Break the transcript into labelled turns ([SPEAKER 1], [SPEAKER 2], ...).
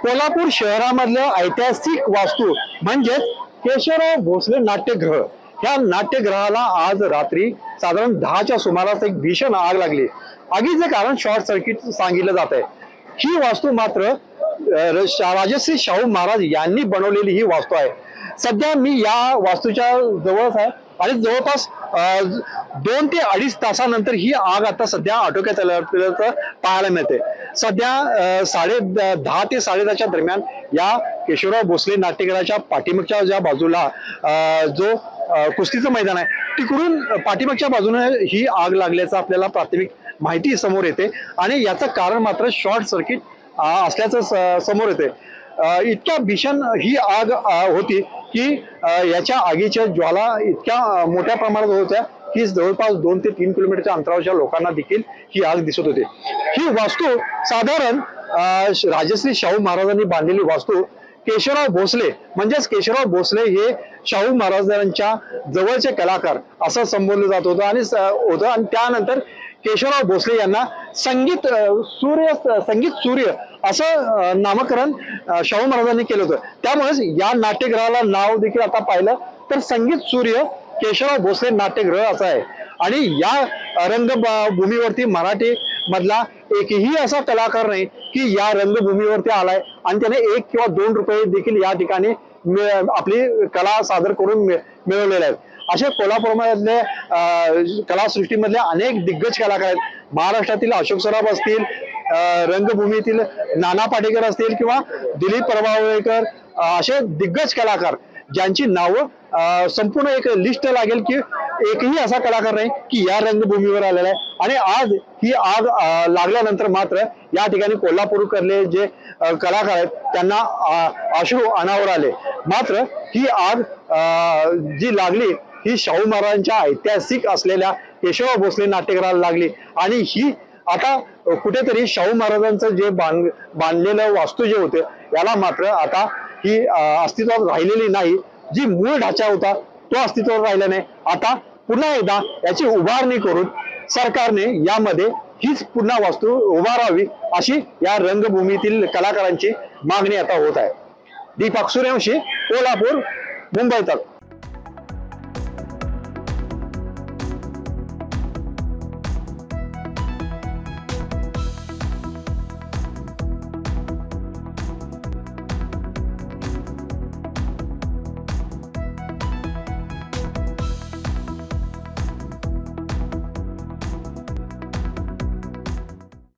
[SPEAKER 1] कोल्हापूर शहरामधलं ऐतिहासिक वास्तू म्हणजेच केशवराव भोसले नाट्यगृह ह्या नाट्यगृहाला आज रात्री साधारण दहाच्या सुमारास एक भीषण आग लागली. आगीचे कारण शॉर्ट सर्किट सांगितलं जात आहे ही वास्तू मात्र राजश्री शाहू महाराज यांनी बनवलेली ही वास्तू आहे. सध्या मी या वास्तूच्या जवळच आहे आणि जवळपास दोन ते अडीच तासानंतर ही आग आता सध्या आटोक्यात आल्याचं पाहायला मिळते सध्या साडे दहा ते साडे दहाच्या दरम्यान या केशवराव भोसले नाट्यगृहाच्या पाठीमागच्या ज्या बाजूला जो कुस्तीचं मैदान आहे तिकडून पाठीमागच्या बाजूने ही आग लागल्याचं आपल्याला प्राथमिक माहिती समोर येते. आणि याचं कारण मात्र शॉर्ट सर्किट असल्याचं स- समोर येते. इतक्या भीषण ही आग होती की याच्या आगीच्या ज्वाला इतक्या मोठ्या प्रमाणात होत्या तीस जवळपास दोन ते तीन किलोमीटरच्या अंतरावरच्या लोकांना देखील ही आग दिसत होती. ही वास्तू साधारण राजश्री शाहू महाराजांनी बांधलेली वास्तू केशवराव भोसले म्हणजेच केशवराव भोसले हे शाहू महाराजांच्या जवळचे कलाकार असं संबोधलं जात होतं आणि होतं. आणि त्यानंतर केशवराव भोसले यांना संगीत सूर्य संगीत सूर्य असं नामकरण शाहू महाराजांनी केलं होतं. त्यामुळेच या नाट्यगृहाला नाव देखील आता पाहिलं. तर संगीत सूर्य केशवराव भोसले नाट्यगृह असं आहे. आणि या रंगभूमीवरती मराठी मधला एकही असा कलाकार नाही की या रंगभूमीवरती आलाय. आणि त्याने एक किंवा दोन रुपये देखील या ठिकाणी मिळ- आपली कला सादर करून मिळ- मिळवलेले आहेत. असे कोल्हापूरमधले कलासृष्टीमधले अनेक दिग्गज कलाकार आहेत. महाराष्ट्रातील अशोक सराफ असतील रंगभूमीतील नाना पाटेकर असतील किंवा दिलीप प्रभावळेकर असे दिग्गज कलाकार ज्यांची नावं संपूर्ण एक लिस्ट लागेल की एकही असा कलाकार नाही की या रंगभूमीवर आलेला आहे. आणि आज ही आग लागल्यानंतर मात्र या ठिकाणी कोल्हापूरकडले जे कलाकार आहेत त्यांना अश्रू अनावर आले. मात्र ही आग जी लागली ही शाहू महाराजांच्या ऐतिहासिक असलेल्या केशवा भोसले नाट्यगृहाला लागली. आणि ही आता कुठेतरी शाहू महाराजांचं जे बांध बांधलेलं वास्तू जे होते याला मात्र आता ही अस्तित्वात राहिलेली नाही. जी मूळ ढाचा होता तो अस्तित्वात राहिला नाही. आता पुन्हा एकदा याची उभारणी करून सरकारने यामध्ये हीच पुन्हा वास्तू उभारावी अशी या रंगभूमीतील कलाकारांची मागणी आता होत आहे. दीपक सूर्यवंशी कोल्हापूर मुंबई तक.